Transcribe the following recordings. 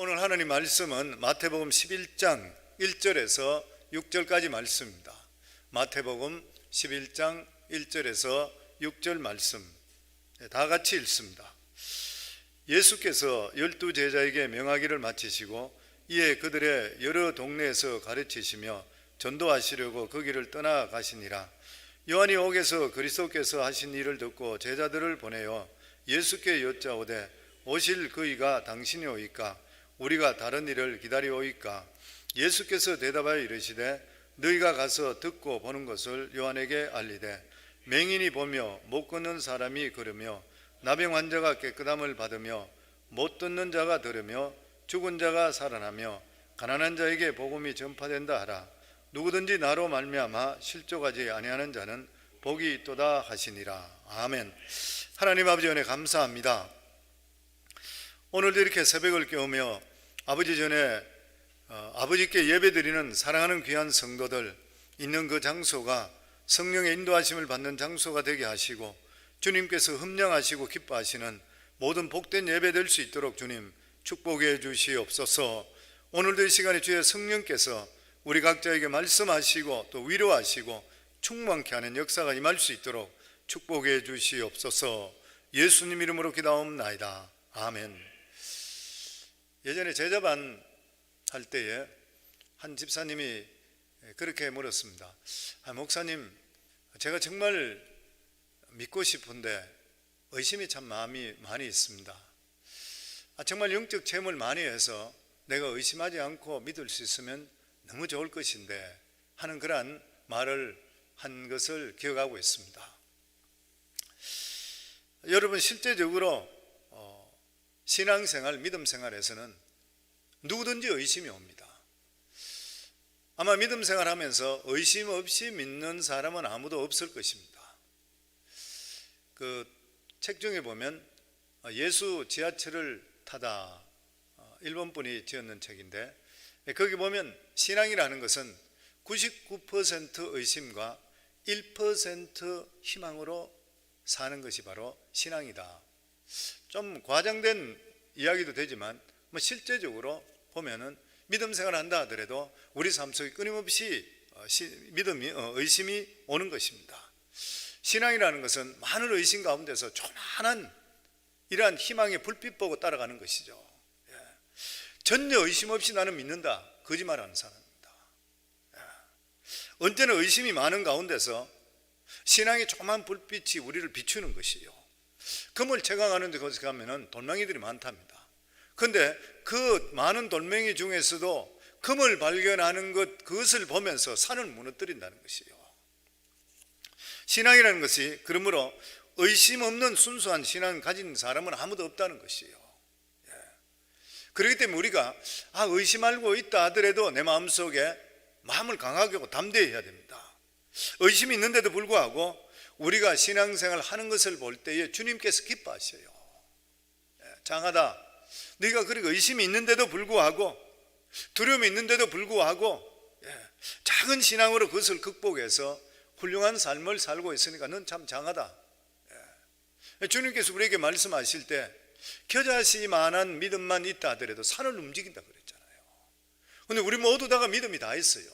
오늘 하나님 말씀은 마태복음 11장 1절에서 6절까지 말씀입니다. 마태복음 11장 1절에서 6절 말씀 네, 다 같이 읽습니다. 예수께서 열두 제자에게 명하기를 마치시고 이에 그들의 여러 동네에서 가르치시며 전도하시려고 그 길을 떠나가시니라. 요한이 옥에서 그리스도께서 하신 일을 듣고 제자들을 보내어 예수께 여짜오되 오실 그이가 당신이오이까 우리가 다른 일을 기다리오이까 예수께서 대답하여 이르시되 너희가 가서 듣고 보는 것을 요한에게 알리되 맹인이 보며 못 걷는 사람이 걸으며 나병 환자가 깨끗함을 받으며 못 듣는 자가 들으며 죽은 자가 살아나며 가난한 자에게 복음이 전파된다 하라. 누구든지 나로 말미암아 실족하지 아니하는 자는 복이 있도다 하시니라. 아멘. 하나님 아버지 은혜 감사합니다 오늘도 이렇게 새벽을 깨우며 아버지 전에 어, 아버지께 예배드리는 사랑하는 귀한 성도들 있는 그 장소가 성령의 인도하심을 받는 장소가 되게 하시고 주님께서 흠령하시고 기뻐하시는 모든 복된 예배 될 수 있도록 주님 축복해 주시옵소서. 오늘도 이 시간에 주의 성령께서 우리 각자에게 말씀하시고 또 위로하시고 충만케 하는 역사가 임할 수 있도록 축복해 주시옵소서. 예수님 이름으로 기도하옵나이다. 아멘. 예전에 제자반 할 때에 한 집사님이 그렇게 물었습니다. 아, 목사님, 제가 정말 믿고 싶은데 의심이 참 마음이 많이 있습니다. 아, 정말 영적 체험을 많이 해서 내가 의심하지 않고 믿을 수 있으면 너무 좋을 것인데 하는 그러한 말을 한 것을 기억하고 있습니다. 여러분 실제적으로 어, 신앙생활, 믿음생활에서는 누구든지 의심이 옵니다. 아마 믿음 생활 하면서 의심 없이 믿는 사람은 아무도 없을 것입니다. 그 책 중에 보면 예수 지하철을 타다 어, 일본 분이 지었는 책인데 거기 보면 신앙이라는 것은 99% 의심과 1% 희망으로 사는 것이 바로 신앙이다. 좀 과장된 이야기도 되지만 뭐 실제적으로 보면은 믿음 생활을 한다 하더라도 우리 삶 속에 끊임없이 어, 믿음이 어, 의심이 오는 것입니다. 신앙이라는 것은 많은 의심 가운데서 조만한 이러한 희망의 불빛 보고 따라가는 것이죠. 예. 전혀 의심 없이 나는 믿는다. 거짓말하는 사람입니다. 예. 언제나 의심이 많은 가운데서 신앙의 조그만 불빛이 우리를 비추는 것이요. 금을 채광하는 데 거기 가면은 돌멩이들이 많답니다. 그런데 그 많은 돌멩이 중에서도 금을 발견하는 것 그것을 보면서 산을 무너뜨린다는 것이요. 신앙이라는 것이 그러므로 의심 없는 순수한 신앙 가진 사람은 아무도 없다는 것이요. 예. 그렇기 때문에 우리가 아 의심 알고 있다 하더라도 내 마음 속에 마음을 강하게 하고 담대히 해야 됩니다. 의심이 있는데도 불구하고 우리가 신앙생활 하는 것을 볼 때에 주님께서 기뻐하셔요. 예, 장하다. 네가 그렇게 의심이 있는데도 불구하고 두려움이 있는데도 불구하고 예, 작은 신앙으로 그것을 극복해서 훌륭한 삶을 살고 있으니까 넌 참 장하다. 예. 주님께서 우리에게 말씀하실 때 겨자씨만한 믿음만 있다 하더라도 산을 움직인다 그랬잖아요. 근데 우리 모두 다가 믿음이 다 있어요.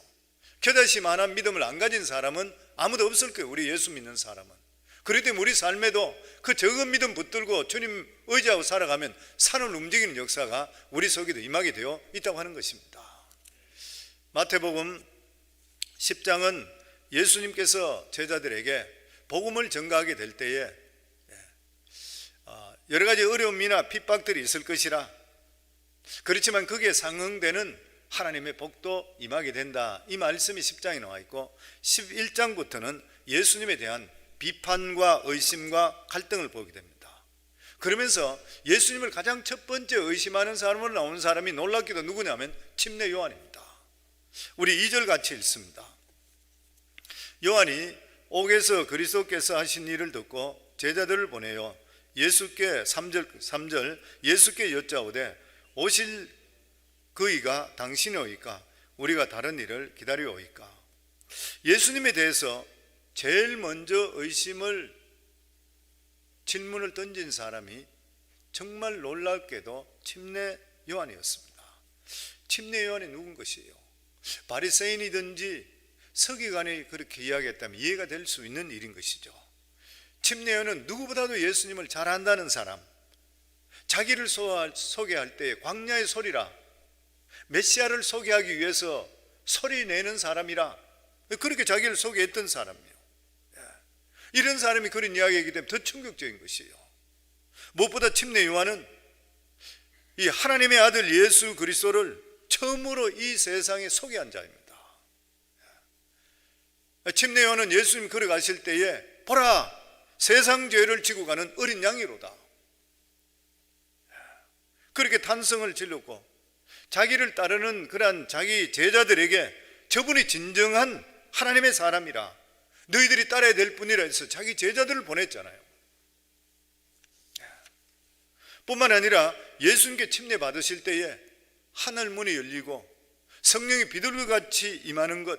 겨자씨만한 믿음을 안 가진 사람은 아무도 없을 거예요. 우리 예수 믿는 사람은. 때문에 우리 삶에도 그 적은 믿음 붙들고 주님 의지하고 살아가면 산을 움직이는 역사가 우리 속에도 임하게 되어 있다고 하는 것입니다. 마태복음 10장은 예수님께서 제자들에게 복음을 전가하게 될 때에 예, 어, 여러 가지 어려움이나 핍박들이 있을 것이라 그렇지만 거기에 상응되는 하나님의 복도 임하게 된다. 이 말씀이 10장에 나와 있고 11장부터는 예수님에 대한 비판과 의심과 갈등을 보게 됩니다. 그러면서 예수님을 가장 첫 번째 의심하는 사람으로 나온 사람이 놀랍게도 누구냐면 침례 요한입니다. 우리 2절 같이 읽습니다. 요한이 옥에서 그리스도께서 하신 일을 듣고 제자들을 보내요. 예수께 3절 3절 예수께 여짜오되 오실 그이가 당신이오이까 우리가 다른 일을 기다리오이까 예수님에 대해서 제일 먼저 의심을 질문을 던진 사람이 정말 놀랍게도 침례 요한이었습니다. 침례 요한이 누군 것이에요? 바리새인이든지 서기관이 그렇게 이야기했다면 이해가 될 수 있는 일인 것이죠. 침례 요한은 누구보다도 예수님을 잘 안다는 사람, 자기를 소개할 때 광야의 소리라 메시아를 소개하기 위해서 소리 내는 사람이라 그렇게 자기를 소개했던 사람이에요. 예. 이런 사람이 그런 이야기이기 때문에 더 충격적인 것이에요. 무엇보다 침례 요한은 이 하나님의 아들 예수 그리스도를 처음으로 이 세상에 소개한 자입니다. 예. 침례 요한은 예수님 걸어가실 때에 보라 세상 죄를 지고 가는 어린 양이로다. 예. 그렇게 탄성을 질렀고 자기를 따르는 그러한 자기 제자들에게 저분이 진정한 하나님의 사람이라 너희들이 따라야 될 분이라 해서 자기 제자들을 보냈잖아요. 뿐만 아니라 예수님께 침례 받으실 때에 하늘 문이 열리고 성령이 비둘기같이 임하는 것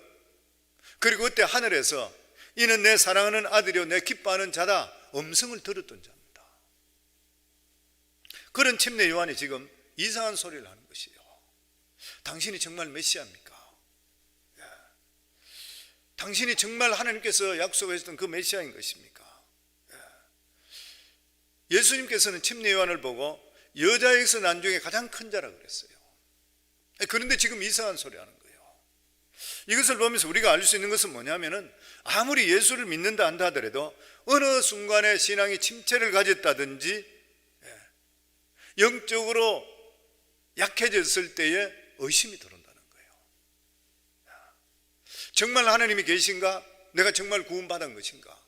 그리고 그때 하늘에서 이는 내 사랑하는 아들이요 내 기뻐하는 자다 음성을 들었던 자입니다. 그런 침례 요한이 지금 이상한 소리를 하는. 당신이 정말 메시아입니까? 예. 당신이 정말 하나님께서 약속하셨던 그 메시아인 것입니까? 예. 예수님께서는 침례 요한을 보고 여자에게서 난 중에 가장 큰 자라 그랬어요. 예, 그런데 지금 이상한 소리 하는 거예요. 이것을 보면서 우리가 알 수 있는 것은 뭐냐면은 아무리 예수를 믿는다 한다 하더라도 어느 순간에 신앙이 침체를 가졌다든지 영적으로 약해졌을 때에 의심이 들어온다는 거예요. 정말 하나님이 계신가? 내가 정말 구원받은 것인가?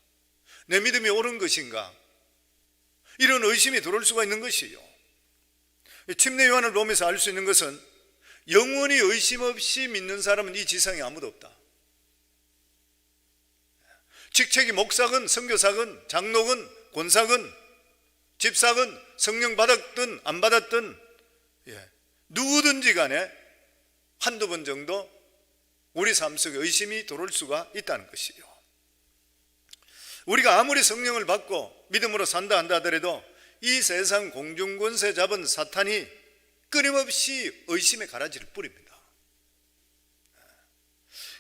내 믿음이 옳은 것인가? 이런 의심이 들어올 수가 있는 것이요. 침례 요한을 보면서 알 수 있는 것은 영원히 의심 없이 믿는 사람은 이 지상에 아무도 없다. 직책이 목사건, 선교사건, 장로건, 권사건, 집사건, 성령 받았든 안 받았든 예, 누구든지 간에 한두 번 정도 우리 삶 속에 의심이 들어올 수가 있다는 것이요. 우리가 아무리 성령을 받고 믿음으로 산다 한다 하더라도 이 세상 공중권세 잡은 사탄이 끊임없이 의심의 가라지를 뿌립니다.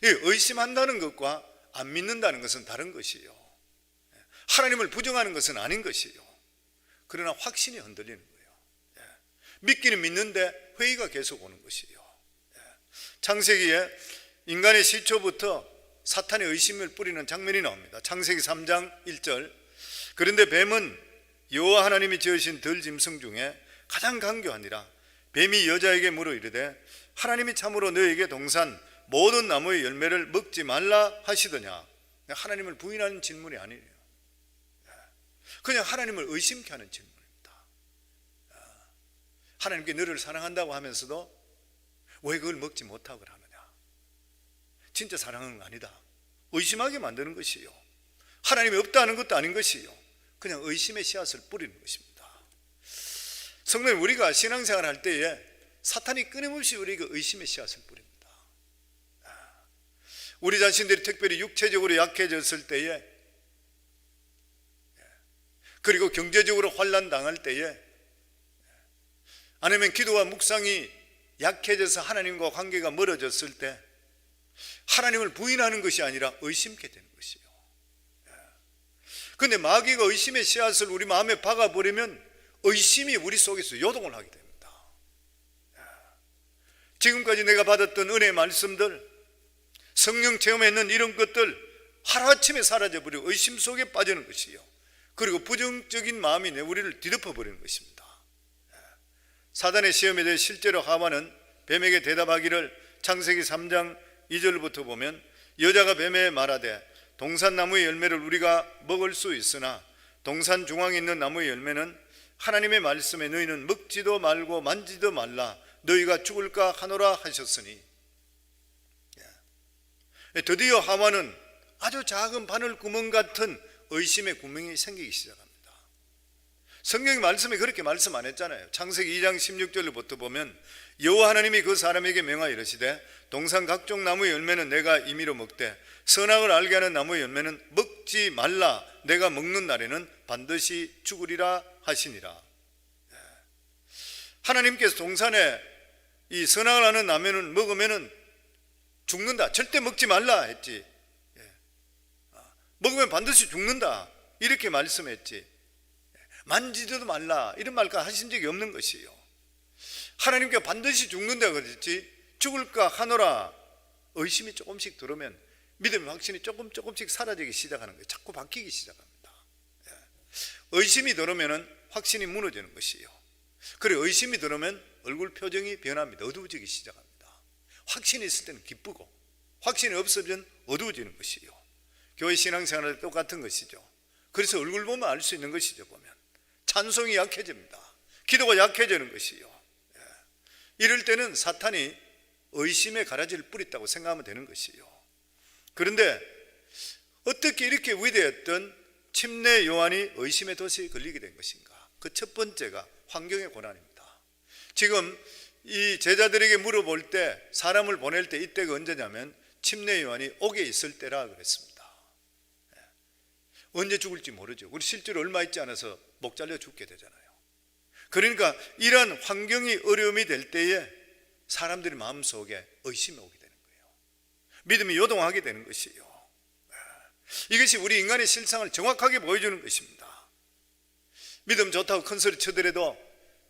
의심한다는 것과 안 믿는다는 것은 다른 것이요. 하나님을 부정하는 것은 아닌 것이요. 그러나 확신이 흔들리는 거예요. 믿기는 믿는데 회의가 계속 오는 것이에요. 창세기에 인간의 시초부터 사탄의 의심을 뿌리는 장면이 나옵니다. 창세기 3장 1절. 그런데 뱀은 여호와 하나님이 지으신 들 짐승 중에 가장 강교하니라. 뱀이 여자에게 물어 이르되 하나님이 참으로 너에게 동산 모든 나무의 열매를 먹지 말라 하시더냐. 하나님을 부인하는 질문이 아니에요. 그냥 하나님을 의심케 하는 질문. 하나님께 너를 사랑한다고 하면서도 왜 그걸 먹지 못하고 하느냐? 진짜 사랑은 아니다. 의심하게 만드는 것이요. 하나님이 없다는 것도 아닌 것이요. 그냥 의심의 씨앗을 뿌리는 것입니다. 성도님, 우리가 신앙생활 할 때에 사탄이 끊임없이 우리에게 의심의 씨앗을 뿌립니다. 우리 자신들이 특별히 육체적으로 약해졌을 때에 그리고 경제적으로 환란 당할 때에 아니면 기도와 묵상이 약해져서 하나님과 관계가 멀어졌을 때 하나님을 부인하는 것이 아니라 의심케 되는 것이에요. 그런데 마귀가 의심의 씨앗을 우리 마음에 박아버리면 의심이 우리 속에서 요동을 하게 됩니다. 지금까지 내가 받았던 은혜의 말씀들, 성령 체험했는 이런 것들 하루아침에 사라져버리고 의심 속에 빠지는 것이요. 그리고 부정적인 마음이 내 우리를 뒤덮어 버리는 것입니다. 사단의 시험에 대해 실제로 하만은 뱀에게 대답하기를 창세기 3장 2절부터 보면 여자가 뱀에 말하되 동산 나무의 열매를 우리가 먹을 수 있으나 동산 중앙에 있는 나무의 열매는 하나님의 말씀에 너희는 먹지도 말고 만지도 말라 너희가 죽을까 하노라 하셨으니 예. 드디어 하만은 아주 작은 바늘 구멍 같은 의심의 구멍이 생기기 시작합니다. 성경이 말씀에 그렇게 말씀 안 했잖아요. 창세기 2장 16절부터 보면 여호와 하나님이 그 사람에게 명하여 이르시되 동산 각종 나무의 열매는 내가 임의로 먹되 선악을 알게 하는 나무의 열매는 먹지 말라 내가 먹는 날에는 반드시 죽으리라 하시니라. 예. 하나님께서 동산에 이 선악을 하는 라면은 먹으면은 죽는다. 절대 먹지 말라 했지. 예. 아, 먹으면 반드시 죽는다. 이렇게 말씀했지. 예. 만지지도 말라. 이런 말까 하신 적이 없는 것이요. 하나님께 반드시 죽는다 그랬지. 죽을까 하노라. 의심이 조금씩 들으면 믿음의 확신이 조금 조금씩 사라지기 시작하는 거예요. 자꾸 바뀌기 시작합니다. 예. 의심이 들으면은 확신이 무너지는 것이요. 그래 의심이 들으면 얼굴 표정이 변합니다. 어두워지기 시작합니다. 확신이 있을 때는 기쁘고 확신이 없으면 어두워지는 것이요. 교회 신앙생활도 똑같은 것이죠. 그래서 얼굴 보면 알 수 있는 것이죠. 보면 찬송이 약해집니다. 기도가 약해지는 것이요. 예. 이럴 때는 사탄이 의심의 가라지를 뿌렸다고 생각하면 되는 것이요. 그런데 어떻게 이렇게 위대했던 침례 요한이 의심의 도시에 걸리게 된 것인가? 그 첫 번째가 환경의 고난입니다. 지금 이 제자들에게 물어볼 때 사람을 보낼 때 이때가 언제냐면 침례 요한이 옥에 있을 때라 그랬습니다. 예. 언제 죽을지 모르죠. 우리 실제로 얼마 있지 않아서 목 잘려 죽게 되잖아요. 그러니까 이러한 환경이 어려움이 될 때에 사람들의 마음속에 의심이 오게 되는 거예요. 믿음이 요동하게 되는 것이요. 예. 이것이 우리 인간의 실상을 정확하게 보여주는 것입니다. 믿음 좋다고 큰 소리 쳐더라도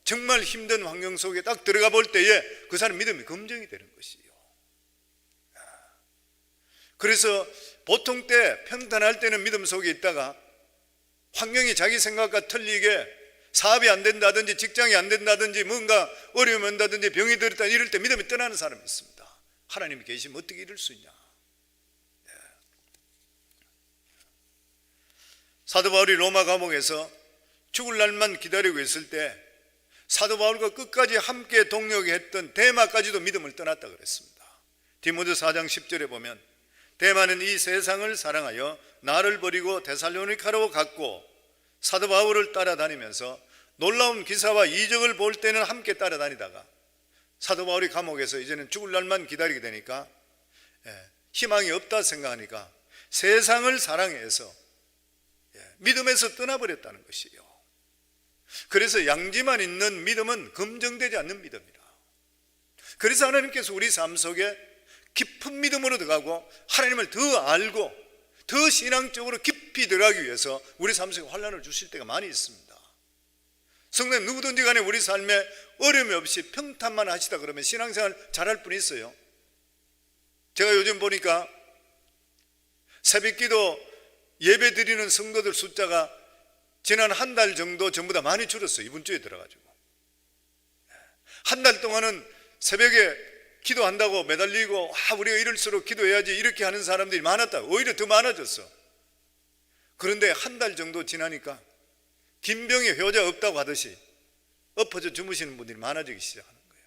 정말 힘든 환경 속에 딱 들어가 볼 때에 그 사람 믿음이 검증이 되는 것이요. 그래서 보통 때 평탄할 때는 믿음 속에 있다가 환경이 자기 생각과 틀리게 사업이 안 된다든지 직장이 안 된다든지 뭔가 어려움이 온다든지 병이 들었다 이럴 때 믿음이 떠나는 사람이 있습니다. 하나님이 계시면 어떻게 이럴 수 있냐? 예. 사도 바울이 로마 감옥에서 죽을 날만 기다리고 있을 때 사도 바울과 끝까지 함께 동력했던 대마까지도 믿음을 떠났다 그랬습니다. 디모데 4장 10절에 보면 대마는 이 세상을 사랑하여 나를 버리고 데살로니카로 갔고 사도 바울을 따라다니면서 놀라운 기사와 이적을 볼 때는 함께 따라다니다가 사도 바울이 감옥에서 이제는 죽을 날만 기다리게 되니까 예, 희망이 없다 생각하니까 세상을 사랑해서 예, 믿음에서 떠나버렸다는 것이요. 그래서 양지만 있는 믿음은 검증되지 않는 믿음이라. 그래서 하나님께서 우리 삶 속에 깊은 믿음으로 들어가고 하나님을 더 알고 더 신앙적으로 깊이 들어가기 위해서 우리 삶 속에 환란을 주실 때가 많이 있습니다. 성도님 누구든지 간에 우리 삶에 어려움이 없이 평탄만 하시다 그러면 신앙생활 잘할 분이 있어요. 제가 요즘 보니까 새벽기도 예배 드리는 성도들 숫자가 지난 한 달 정도 전부 다 많이 줄었어요. 이번 주에 들어가지고. 한 달 동안은 새벽에 기도한다고 매달리고 아 우리가 이럴수록 기도해야지 이렇게 하는 사람들이 많았다. 오히려 더 많아졌어. 그런데 한 달 정도 지나니까 김병에 효자 없다고 하듯이 엎어져 주무시는 분들이 많아지기 시작하는 거예요.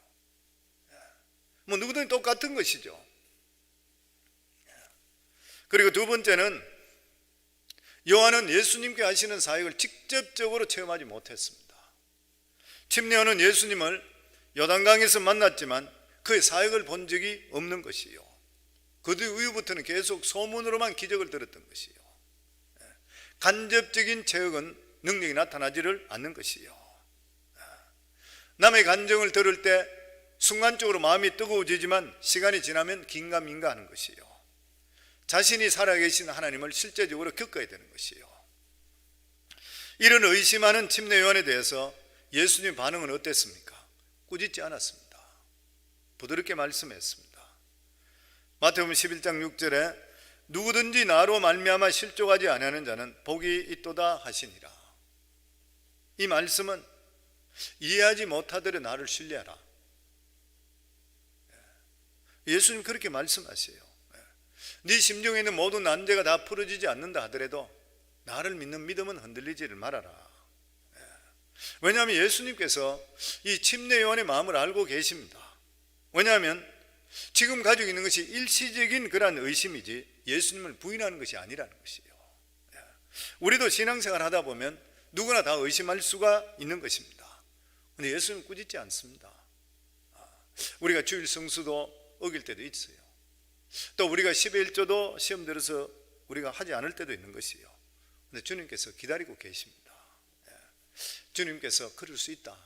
뭐 누구든 똑같은 것이죠. 그리고 두 번째는 요한은 예수님께 하시는 사역을 직접적으로 체험하지 못했습니다. 침례원은 예수님을 요단강에서 만났지만 그의 사역을 본 적이 없는 것이요. 그 이후부터는 계속 소문으로만 기적을 들었던 것이요. 간접적인 체험은 능력이 나타나지를 않는 것이요. 남의 간정을 들을 때 순간적으로 마음이 뜨거워지지만 시간이 지나면 긴가민가 하는 것이요. 자신이 살아계신 하나님을 실제적으로 겪어야 되는 것이요. 이런 의심하는 침례 요한에 대해서 예수님 반응은 어땠습니까? 꾸짖지 않았습니다. 부드럽게 말씀했습니다. 마태복음 11장 6절에 누구든지 나로 말미암아 실족하지 아니하는 자는 복이 있도다 하시니라. 이 말씀은 이해하지 못하더라도 나를 신뢰하라. 예수님 그렇게 말씀하세요. 네 심중에 있는 모든 난제가 다 풀어지지 않는다 하더라도 나를 믿는 믿음은 흔들리지를 말아라. 왜냐하면 예수님께서 이 침례 요한의 마음을 알고 계십니다. 왜냐하면 지금 가지고 있는 것이 일시적인 그러한 의심이지 예수님을 부인하는 것이 아니라는 것이에요. 우리도 신앙생활 하다 보면 누구나 다 의심할 수가 있는 것입니다. 근데 예수는 꾸짖지 않습니다. 우리가 주일 성수도 어길 때도 있어요. 또 우리가 11조도 시험 들어서 우리가 하지 않을 때도 있는 것이요. 근데 주님께서 기다리고 계십니다. 주님께서 그럴 수 있다.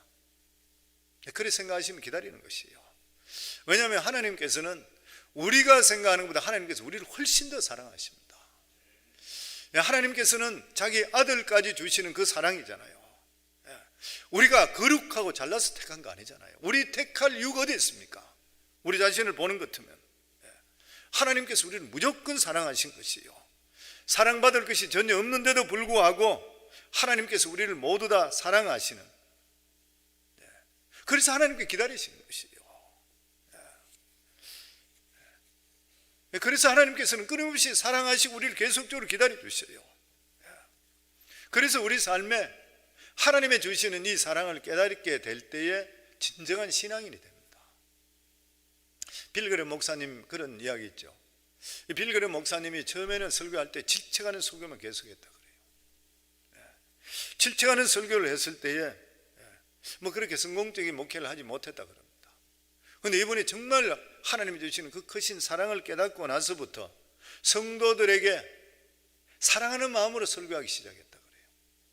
그래 생각하시면 기다리는 것이요. 왜냐하면 하나님께서는 우리가 생각하는 것보다 하나님께서 우리를 훨씬 더 사랑하십니다. 예, 하나님께서는 자기 아들까지 주시는 그 사랑이잖아요. 예, 우리가 거룩하고 잘나서 택한 거 아니잖아요. 우리 택할 이유가 어디 있습니까? 우리 자신을 보는 것 같으면 예, 하나님께서 우리를 무조건 사랑하신 것이요. 사랑받을 것이 전혀 없는데도 불구하고 하나님께서 우리를 모두 다 사랑하시는 예, 그래서 하나님께 기다리시는 것이요. 예, 그래서 하나님께서는 끊임없이 사랑하시고 우리를 계속적으로 기다려 주셔요. 예. 그래서 우리 삶에 하나님의 주시는 이 사랑을 깨닫게 될 때에 진정한 신앙인이 됩니다. 빌그레 목사님 그런 이야기 있죠. 이 빌그레 목사님이 처음에는 설교할 때 질책하는 설교만 계속했다 그래요. 예. 질책하는 설교를 했을 때에 예, 뭐 그렇게 성공적인 목회를 하지 못했다 그럽니 다. 그런데 이번에 정말 하나님이 주시는 그 크신 사랑을 깨닫고 나서부터 성도들에게 사랑하는 마음으로 설교하기 시작했다 그래요.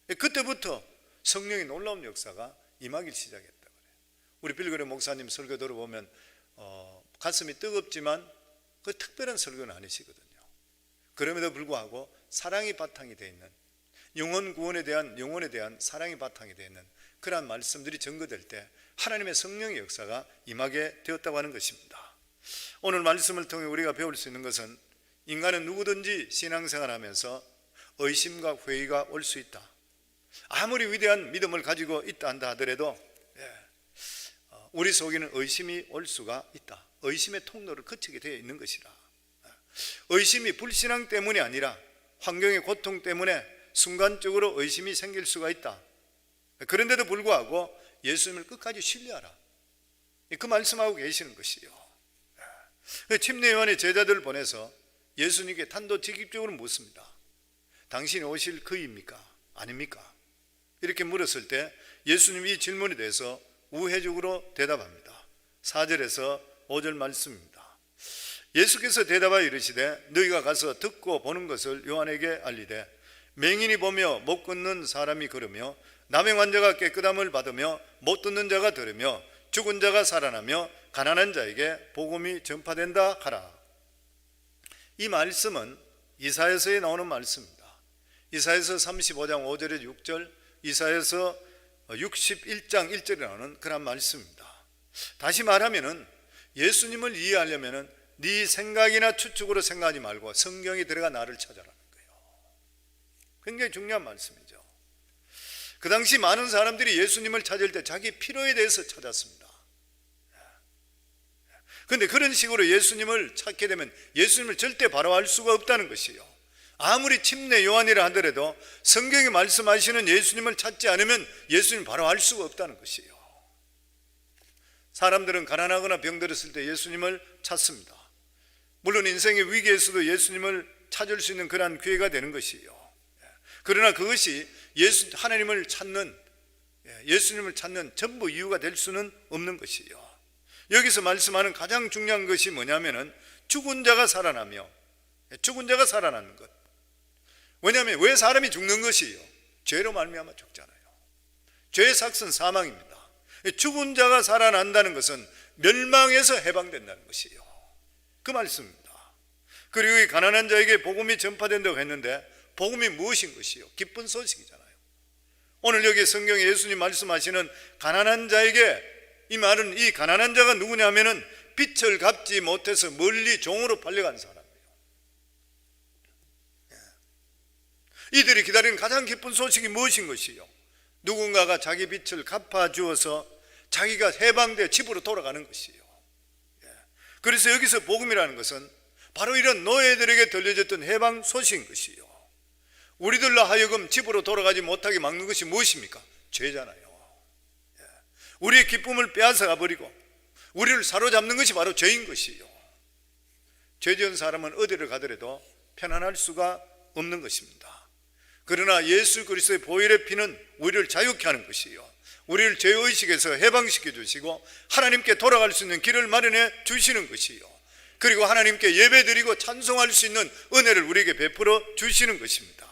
예, 그때부터 성령의 놀라운 역사가 임하기 시작했다 그래요. 우리 빌그레 목사님 설교 들어보면 어, 가슴이 뜨겁지만 그 특별한 설교는 아니시거든요. 그럼에도 불구하고 사랑이 바탕이 되어 있는 영혼 구원에 대한 영혼에 대한 사랑이 바탕이 되어 있는 그러한 말씀들이 전거될 때 하나님의 성령의 역사가 임하게 되었다고 하는 것입니다. 오늘 말씀을 통해 우리가 배울 수 있는 것은 인간은 누구든지 신앙생활하면서 의심과 회의가 올 수 있다. 아무리 위대한 믿음을 가지고 있다 한다 하더라도 예, 어, 우리 속에는 의심이 올 수가 있다. 의심의 통로를 거치게 되어 있는 것이라. 의심이 불신앙 때문이 아니라 환경의 고통 때문에 순간적으로 의심이 생길 수가 있다. 그런데도 불구하고 예수님을 끝까지 신뢰하라. 그 말씀하고 계시는 것이요. 침례요한의 제자들을 보내서 예수님께 단도직입적으로 묻습니다. 당신이 오실 그입니까? 아닙니까? 이렇게 물었을 때 예수님이 이 질문에 대해서 우회적으로 대답합니다. 4절에서 5절 말씀입니다. 예수께서 대답하여 이르시되 너희가 가서 듣고 보는 것을 요한에게 알리되 맹인이 보며 못 걷는 사람이 걸으며 남의 환자가 깨끗함을 받으며 못 듣는 자가 들으며 죽은 자가 살아나며 가난한 자에게 복음이 전파된다 하라. 이 말씀은 이사에서에 나오는 말씀입니다. 이사에서 35장 5절에 6절, 이사에서 61장 1절에 나오는 그런 말씀입니다. 다시 말하면은 예수님을 이해하려면은 네 생각이나 추측으로 생각하지 말고 성경에 들어가 나를 거예요. 굉장히 중요한 말씀이죠. 그 당시 많은 사람들이 예수님을 찾을 때 자기 필요에 대해서 찾았습니다. 그런데 그런 식으로 예수님을 찾게 되면 예수님을 절대 바라볼 수가 없다는 것이요. 아무리 침례 요한이라 하더라도 성경이 말씀하시는 예수님을 찾지 않으면 예수님 바로 알 수가 없다는 것이요. 사람들은 가난하거나 병들었을 때 예수님을 찾습니다. 물론 인생의 위기에서도 예수님을 찾을 수 있는 그러한 기회가 되는 것이요. 그러나 그것이 예수 하나님을 찾는 예수님을 찾는 전부 이유가 될 수는 없는 것이요. 여기서 말씀하는 가장 중요한 것이 뭐냐면은 죽은 자가 살아나며 죽은 자가 살아나는 것. 왜냐하면 왜 사람이 죽는 것이요? 죄로 말미암아 죽잖아요. 죄의 삭은 사망입니다. 죽은 자가 살아난다는 것은 멸망에서 해방된다는 것이요. 그 말씀입니다. 그리고 이 가난한 자에게 복음이 전파된다고 했는데 복음이 무엇인 것이요? 기쁜 소식이잖아요. 오늘 여기 성경에 예수님 말씀하시는 가난한 자에게 이 말은 이 가난한 자가 누구냐면은 빛을 갚지 못해서 멀리 종으로 팔려간 사람이에요. 예. 이들이 기다리는 가장 기쁜 소식이 무엇인 것이요? 누군가가 자기 빛을 갚아 주어서 자기가 해방돼 집으로 돌아가는 것이요. 예. 그래서 여기서 복음이라는 것은 바로 이런 노예들에게 들려졌던 해방 소식인 것이요. 우리들로 하여금 집으로 돌아가지 못하게 막는 것이 무엇입니까? 죄잖아요. 예. 우리의 기쁨을 빼앗아 버리고 우리를 사로잡는 것이 바로 죄인 것이요. 죄 지은 사람은 어디를 가더라도 편안할 수가 없는 것입니다. 그러나 예수 그리스도의 보혈의 피는 우리를 자유케 하는 것이요. 우리를 죄의식에서 해방시켜 주시고 하나님께 돌아갈 수 있는 길을 마련해 주시는 것이요. 그리고 하나님께 예배드리고 찬송할 수 있는 은혜를 우리에게 베풀어 주시는 것입니다.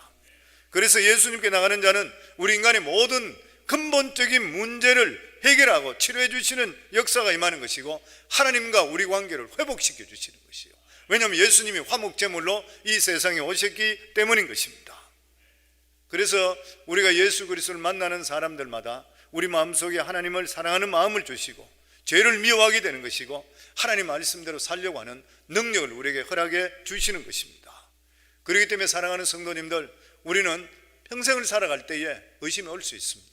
그래서 예수님께 나가는 자는 우리 인간의 모든 근본적인 문제를 해결하고 치료해 주시는 역사가 임하는 것이고 하나님과 우리 관계를 회복시켜 주시는 것이요. 왜냐하면 예수님이 화목 제물로 이 세상에 오셨기 때문인 것입니다. 그래서 우리가 예수 그리스도를 만나는 사람들마다 우리 마음속에 하나님을 사랑하는 마음을 주시고 죄를 미워하게 되는 것이고 하나님 말씀대로 살려고 하는 능력을 우리에게 허락해 주시는 것입니다. 그렇기 때문에 사랑하는 성도님들 우리는 평생을 살아갈 때에 의심이 올 수 있습니다.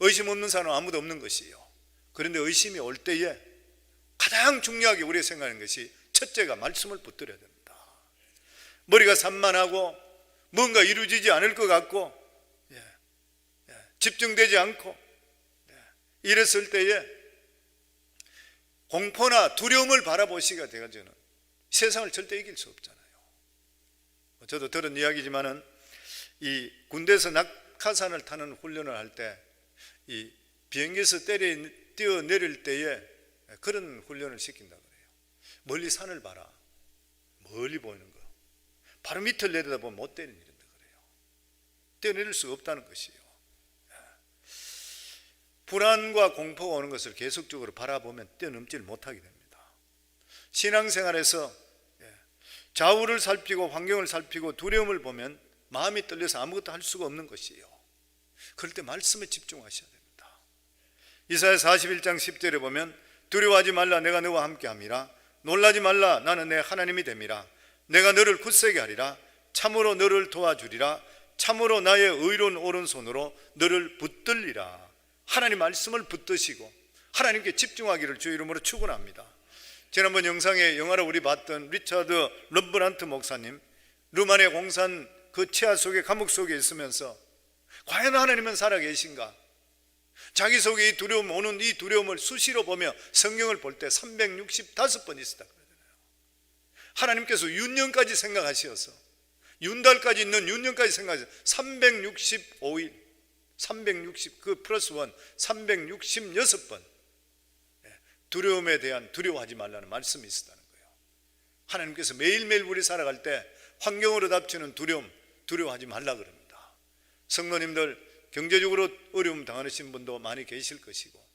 의심 없는 사람은 아무도 없는 것이요. 그런데 의심이 올 때에 가장 중요하게 우리가 생각하는 것이 첫째가 말씀을 붙들어야 됩니다. 머리가 산만하고 뭔가 이루어지지 않을 것 같고 예, 예, 집중되지 않고 예, 이랬을 때에 공포나 두려움을 바라보시게 되가지고는 세상을 절대 이길 수 없잖아요. 저도 들은 이야기지만은 이 군대에서 낙하산을 타는 훈련을 할 때 이 비행기에서 때려 뛰어 내릴 때에 그런 훈련을 시킨다 그래요. 멀리 산을 봐라. 멀리 보이는 거. 바로 밑을 내려다 보면 못 때리는다 그래요. 뛰어내릴 수 없다는 것이요. 불안과 공포가 오는 것을 계속적으로 바라보면 뛰어넘지를 못하게 됩니다. 신앙생활에서 예, 좌우를 살피고 환경을 살피고 두려움을 보면 마음이 떨려서 아무것도 할 수가 없는 것이에요. 그럴 때 말씀에 집중하셔야 됩니다. 이사야 41장 10절에 보면 두려워하지 말라 내가 너와 함께함이라 놀라지 말라 나는 내 하나님이 됨이라 내가 너를 굳세게 하리라 참으로 너를 도와주리라 참으로 나의 의로운 오른손으로 너를 붙들리라 하나님 말씀을 붙드시고 하나님께 집중하기를 주 이름으로 축원합니다. 지난번 영상에 영화를 우리 봤던 리차드 럼브란트 목사님 루마니아 공산 그 치아 속에 감옥 속에 있으면서 과연 하나님은 살아 계신가? 자기 속에 이 두려움 오는 이 두려움을 수시로 보며 성경을 볼 때 365번 있었다. 하나님께서 윤년까지 생각하셔서 윤달까지 있는 윤년까지 생각하셔서 365일 360 그 플러스 원 366번 예, 두려움에 대한 두려워하지 말라는 말씀이 있었다는 거예요. 하나님께서 매일매일 우리 살아갈 때 환경으로 닥치는 두려움 두려워하지 말라 그럽니다. 성도님들 경제적으로 어려움 당하신 분도 많이 계실 것이고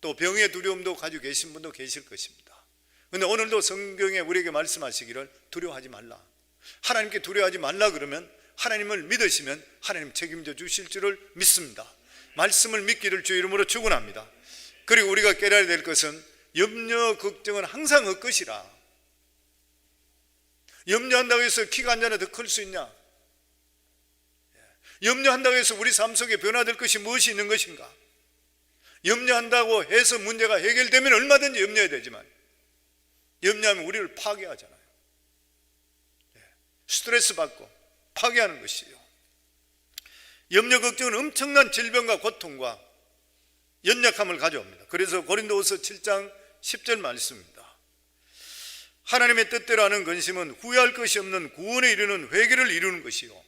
또 병의 두려움도 가지고 계신 분도 계실 것입니다. 근데 오늘도 성경에 우리에게 말씀하시기를 두려워하지 말라. 하나님께 두려워하지 말라 그러면 하나님을 믿으시면 하나님 책임져 주실 줄을 믿습니다. 말씀을 믿기를 주 이름으로 축원합니다. 그리고 우리가 깨달아야 될 것은 염려 걱정은 항상 헛것이라. 염려한다고 해서 키가 한 잔에 더클 수 있냐? 염려한다고 해서 우리 삶 속에 변화될 것이 무엇이 있는 것인가? 염려한다고 해서 문제가 해결되면 얼마든지 염려해야 되지만 염려하면 우리를 파괴하잖아요. 예, 스트레스 받고 파괴하는 것이요. 염려 걱정은 엄청난 질병과 고통과 연약함을 가져옵니다. 그래서 고린도후서 7장 10절 말씀입니다. 하나님의 뜻대로 하는 근심은 후회할 것이 없는 구원에 이르는 회개를 이루는 것이요.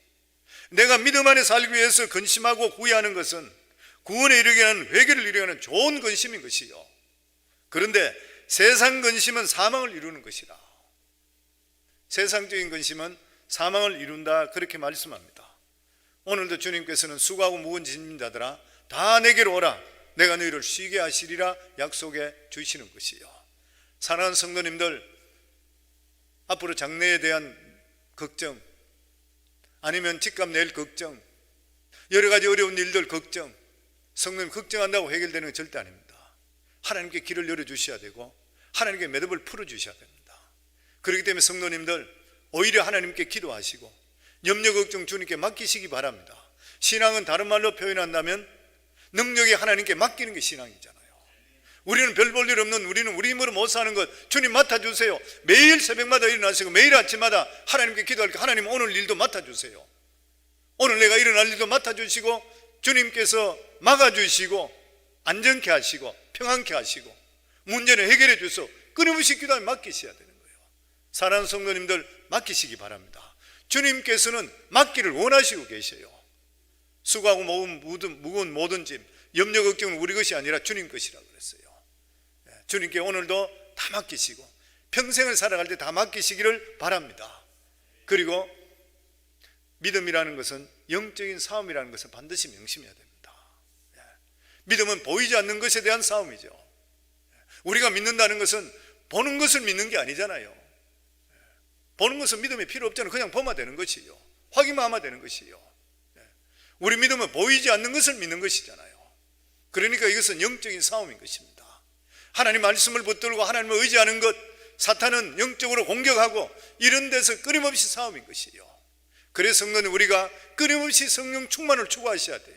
내가 믿음 안에 살기 위해서 근심하고 후회하는 것은 구원에 이르게 하는 회개를 이루게 하는 좋은 근심인 것이요. 그런데 세상 근심은 사망을 이루는 것이다. 세상적인 근심은 사망을 이룬다 그렇게 말씀합니다. 오늘도 주님께서는 수고하고 무거운 짐진 자들아 다 내게로 오라 내가 너희를 쉬게 하시리라 약속해 주시는 것이요. 사랑하는 성도님들 앞으로 장래에 대한 걱정 아니면 집값 낼 걱정 여러 가지 어려운 일들 걱정 성도님 걱정한다고 해결되는 건 절대 아닙니다. 하나님께 길을 열어주셔야 되고 하나님께 매듭을 풀어주셔야 됩니다. 그렇기 때문에 성도님들 오히려 하나님께 기도하시고 염려 걱정 주님께 맡기시기 바랍니다. 신앙은 다른 말로 표현한다면 능력이 하나님께 맡기는 게 신앙이잖아요. 우리는 별 볼 일 없는 우리는 우리 힘으로 못 사는 것 주님 맡아주세요. 매일 새벽마다 일어나시고 매일 아침마다 하나님께 기도할 때 하나님 오늘 일도 맡아주세요. 오늘 내가 일어날 일도 맡아주시고 주님께서 막아주시고 안정케 하시고 평안케 하시고 문제는 해결해 주소 끊임없이 기도하면 맡기셔야 되는 거예요. 사랑하는 성도님들 맡기시기 바랍니다. 주님께서는 맡기를 원하시고 계셔요. 수고하고 무거운, 무거운 모든 짐, 염려 걱정은 우리 것이 아니라 주님 것이라 그랬어요. 예, 주님께 오늘도 다 맡기시고 평생을 살아갈 때 다 맡기시기를 바랍니다. 그리고 믿음이라는 것은 영적인 싸움이라는 것을 반드시 명심해야 됩니다. 예, 믿음은 보이지 않는 것에 대한 싸움이죠. 우리가 믿는다는 것은 보는 것을 믿는 게 아니잖아요. 보는 것은 믿음이 필요 없잖아요. 그냥 보면 되는 것이요. 확인만 하면 되는 것이요. 우리 믿음은 보이지 않는 것을 믿는 것이잖아요. 그러니까 이것은 영적인 싸움인 것입니다. 하나님 말씀을 붙들고 하나님을 의지하는 것, 사탄은 영적으로 공격하고 이런 데서 끊임없이 싸움인 것이요. 그래서 성도는 우리가 끊임없이 성령 충만을 추구하셔야 돼요.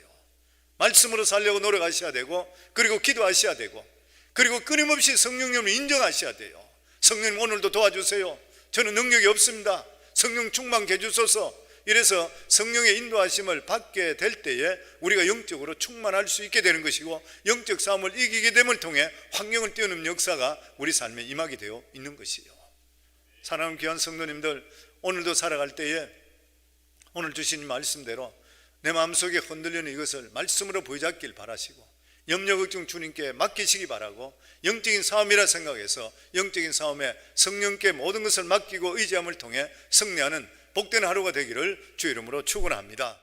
말씀으로 살려고 노력하셔야 되고, 그리고 기도하셔야 되고, 그리고 끊임없이 성령님을 인정하셔야 돼요. 성령님 오늘도 도와주세요. 저는 능력이 없습니다. 성령 충만케 해주소서. 이래서 성령의 인도하심을 받게 될 때에 우리가 영적으로 충만할 수 있게 되는 것이고 영적 싸움을 이기게 됨을 통해 환경을 뛰어넘는 역사가 우리 삶에 임하게 되어 있는 것이요. 사랑하는 귀한 성도님들 오늘도 살아갈 때에 오늘 주신 말씀대로 내 마음속에 흔들리는 이것을 말씀으로 보여잡길 바라시고 염려 걱정 주님께 맡기시기 바라고 영적인 싸움이라 생각해서 영적인 싸움에 성령께 모든 것을 맡기고 의지함을 통해 승리하는 복된 하루가 되기를 주 이름으로 축원합니다.